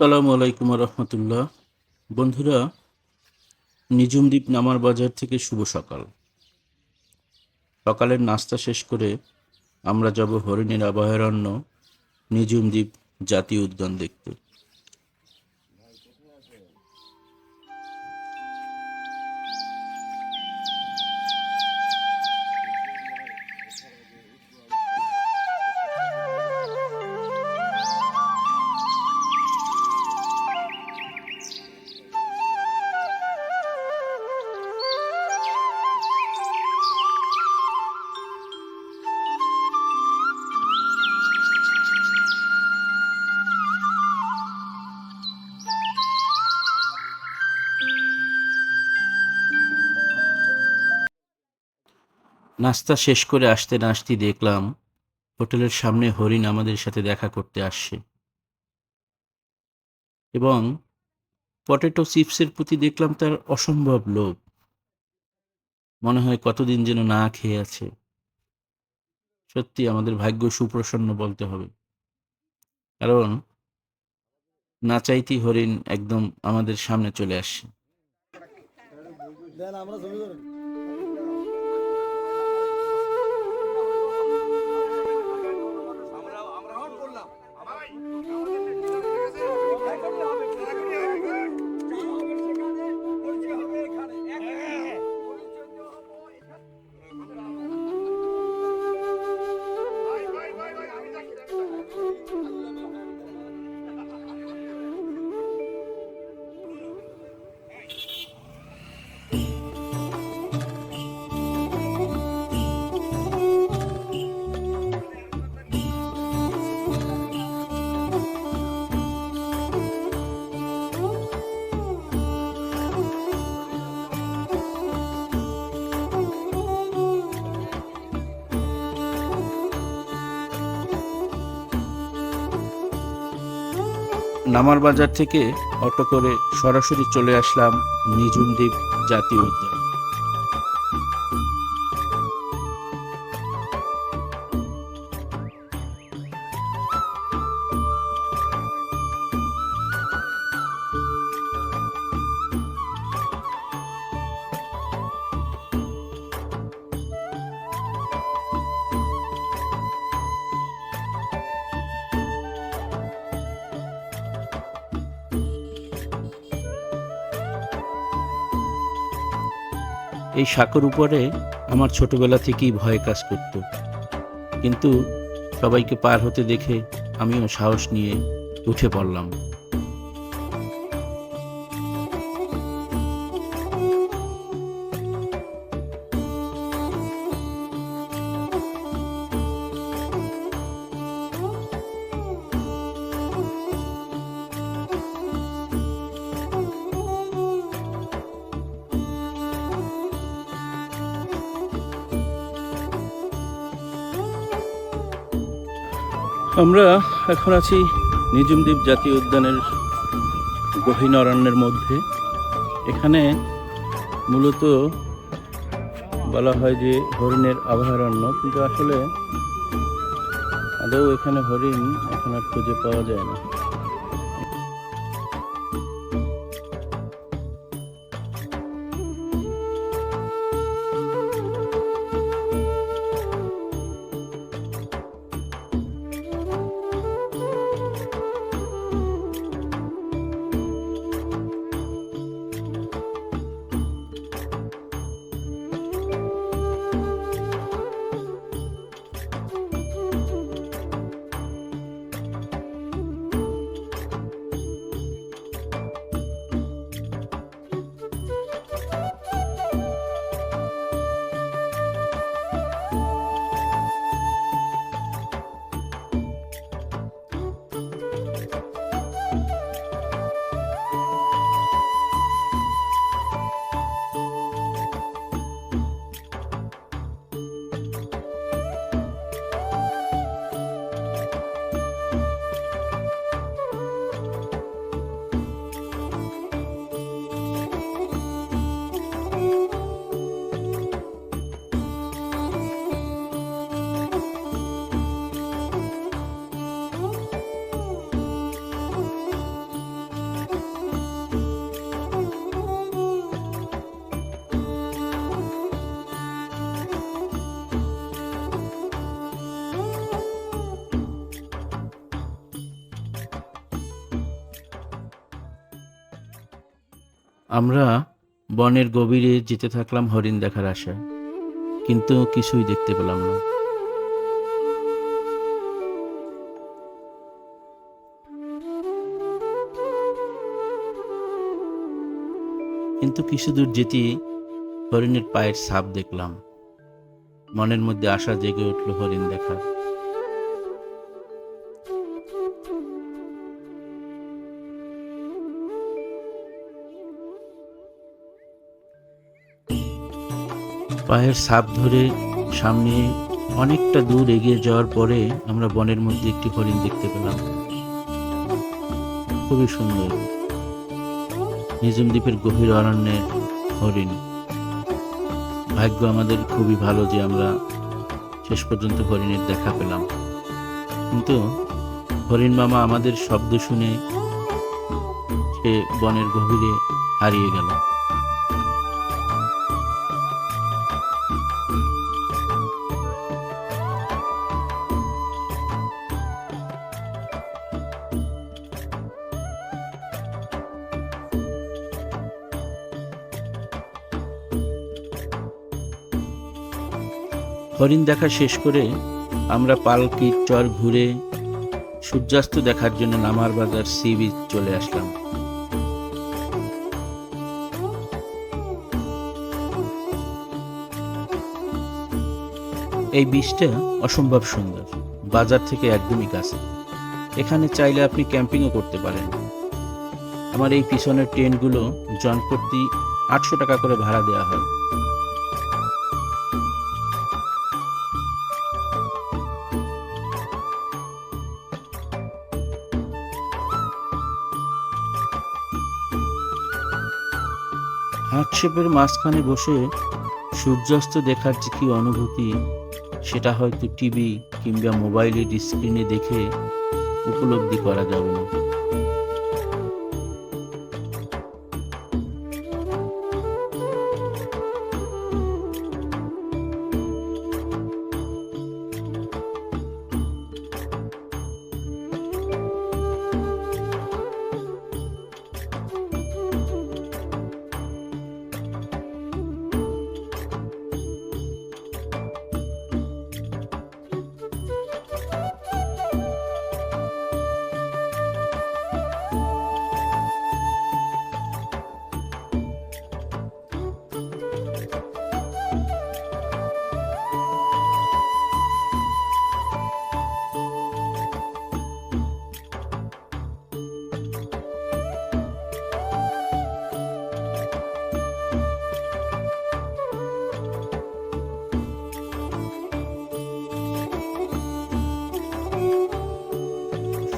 আসসালামু আলাইকুম রহমতুল্লাহ। বন্ধুরা নিজুম দ্বীপ নামার বাজার থেকে শুভ সকাল। সকালের নাস্তা শেষ করে আমরা যাব হরিণের অভয়ারণ্য নিজুম দ্বীপ জাতীয় উদ্যান দেখতে। নাস্তা শেষ করে আসতে না আসতেই দেখলাম, হোটেলের সামনে হরিণ আমাদের সাথে দেখা করতে আসছে। এবং পটেটো চিপসের প্রতি দেখলাম তার অসম্ভব লোভ। মনে হয় কতদিন যেন না খেয়ে আছে। সত্যি আমাদের ভাগ্য সুপ্রসন্ন বলতে হবে। কারণ না চাইতেই হরিণ একদম আমাদের সামনে চলে আসছে। নামার বাজার থেকে অটো করে সরাসরি চলে আসলাম নিজুম দ্বীপ জাতীয় উদ্যান। এই সাঁকোর উপরে আমার ছোটবেলা থেকেই ভয় কাজ করত। কিন্তু সবাইকে পার হতে দেখে আমিও সাহস নিয়ে উঠে পড়লাম। আমরা এখন আছি নিজুমদ্বীপ জাতীয় উদ্যানের গহীন অরণ্যের মধ্যে। এখানে মূলত বলা হয় যে হরিণের অভয়ারণ্য কিন্তু আসলে আদৌ এখানে হরিণ এখন আর খুঁজে পাওয়া যায় না। আমরা বনের গভীরে যেতে থাকলাম হরিণ দেখার আশায়, কিন্তু কিছুই দেখতে পেলাম না। কিন্তু কিছু দূর যেতেই হরিণের পায়ের ছাপ দেখলাম। মনের মধ্যে আশা জেগে উঠল হরিণ দেখার। পায়ের ছাপ ধরে সামনে অনেকটা দূর এগিয়ে যাওয়ার পরে আমরা বনের মধ্যে একটি হরিণ দেখতে পেলাম। খুবই সুন্দর। নিজুম দ্বীপের গভীর অরণ্যের হরিণ। ভাগ্য আমাদের খুবই ভালো যে আমরা শেষ পর্যন্ত হরিণের দেখা পেলাম। কিন্তু হরিণ মামা আমাদের শব্দ শুনে সে বনের গভীরে হারিয়ে গেল। হরিণ দেখা শেষ করে আমরা পালকির চর ঘুরে সূর্যাস্ত দেখার জন্য নামার বাজার সি বিচ চলে আসলাম। এই বীজটা অসম্ভব সুন্দর, বাজার থেকে একদমই কাছে। এখানে চাইলে আপনি ক্যাম্পিংও করতে পারেন। আমার এই পিছনের টেন্টগুলো জনপ্রতি আটশো টাকা করে ভাড়া দেওয়া হয়। হাটশেপের মাঝখানে বসে সূর্যাস্ত দেখার যে কি অনুভূতি, সেটা হয়তো টিভি কিংবা মোবাইলের স্ক্রিনে দেখে উপলব্ধি করা যাবে না।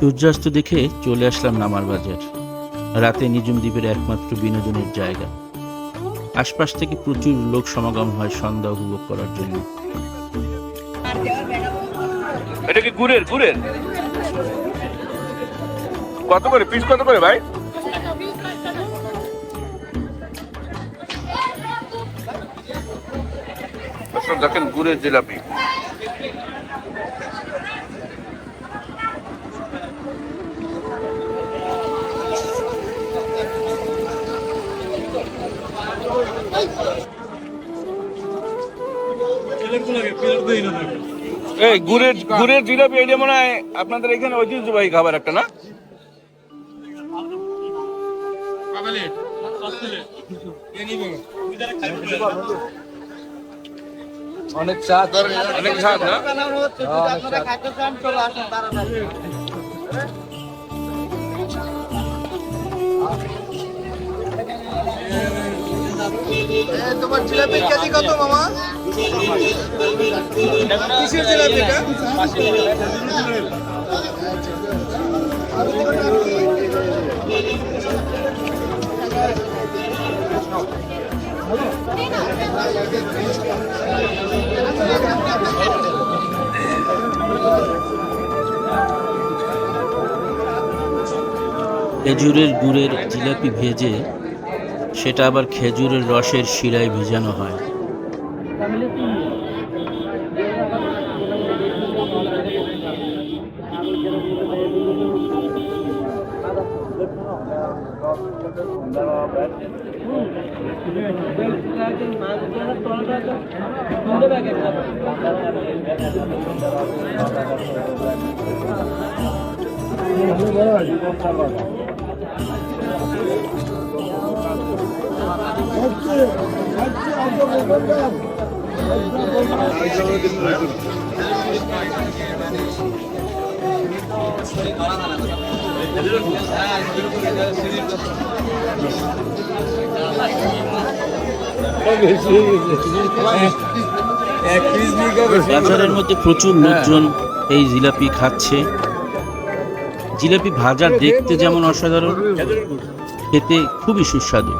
সূর্যাস্ত দেখে চলে আসলাম নামার বাজার। রাতে নিজুম দ্বীপের একমাত্র বিনোদনের জায়গা। আশপাশ থেকে প্রচুর লোক সমাগম হয় সন্ধ্যা উপভোগ করার জন্য। এটা কি গুড়ের গুড়ের? কত করে? পিস কত করে ভাই? দেখেন গুড়ের জিলাপি। এই গুড়ের গুড়ের জিলাপি এটা মনে হয় আপনাদের এখানে ঐতিহ্যবাহী খাবার একটা না? অনেক চাঁদ অনেক স্বাদ না? তোমার জিলাপির কেজি কত মামা? কিসের খেজুরের গুড়ের জিলাপি ভেজে সেটা আবার খেজুরের রসের শিরায় ভেজানো হয়। Hadi, hadi, hadi, hadi. Aydın'a dinle. বাজারের মধ্যে প্রচুর লোকজন এই জিলাপি খাচ্ছে। জিলাপি ভাজা দেখতে যেমন অসাধারণ খেতে খুবই সুস্বাদু।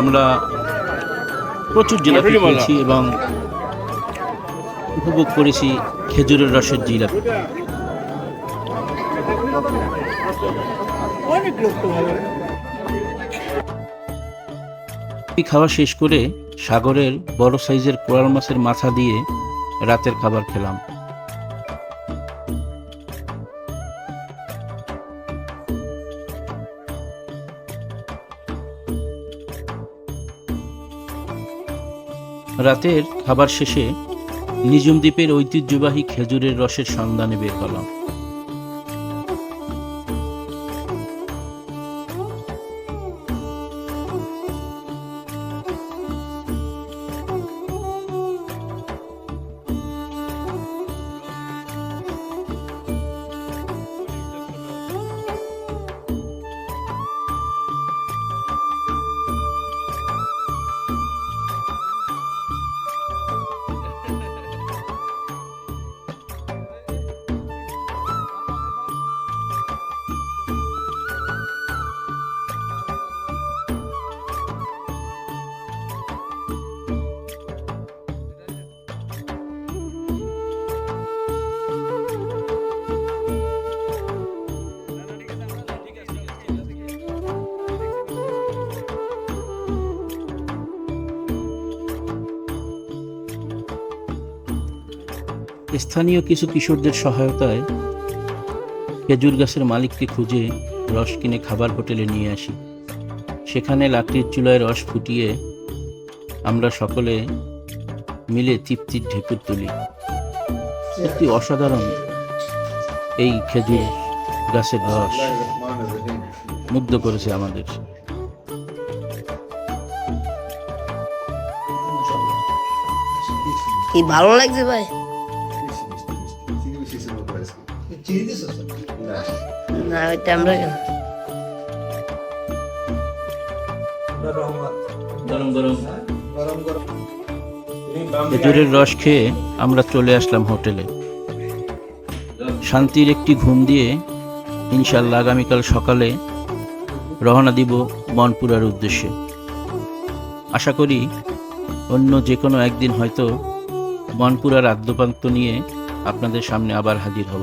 আমরা প্রচুর জিলাপি খেয়েছি এবং উপভোগ করেছি খেজুরের রসের জিলাপি। খাওয়া শেষ করে সাগরের বড় সাইজের কোরাল মাছের মাথা দিয়ে রাতের খাবার খেলাম। রাতের খাবার শেষে নিজুম দ্বীপের ঐতিহ্যবাহী খেজুরের রসের সন্ধানে বের হলাম। স্থানীয় কিছু কিশোরদের সহায়তায় খেজুর গাছের মালিককে খুঁজে রস কিনে খাবার হোটেলে নিয়ে আসি। সেখানে লাকড়ির চুলায় রস ফুটিয়ে আমরা সকলে মিলে তৃপ্তির ঢেকুর তুলি। সত্যি অসাধারণ এই খেজুর গাছের রস মুগ্ধ করেছে আমাদের। কি ভালো লাগছে ভাই? না। ওইটা আমরা কেন খেজুরের রস খেয়ে আমরা চলে আসলাম হোটেলে। শান্তির একটি ঘুম দিয়ে ইনশাল্লাহ আগামীকাল সকালে রওনা দিব মনপুরার উদ্দেশ্যে। আশা করি অন্য যে কোনো একদিন হয়তো মনপুরার আদ্যপান্ত নিয়ে আপনাদের সামনে আবার হাজির হব।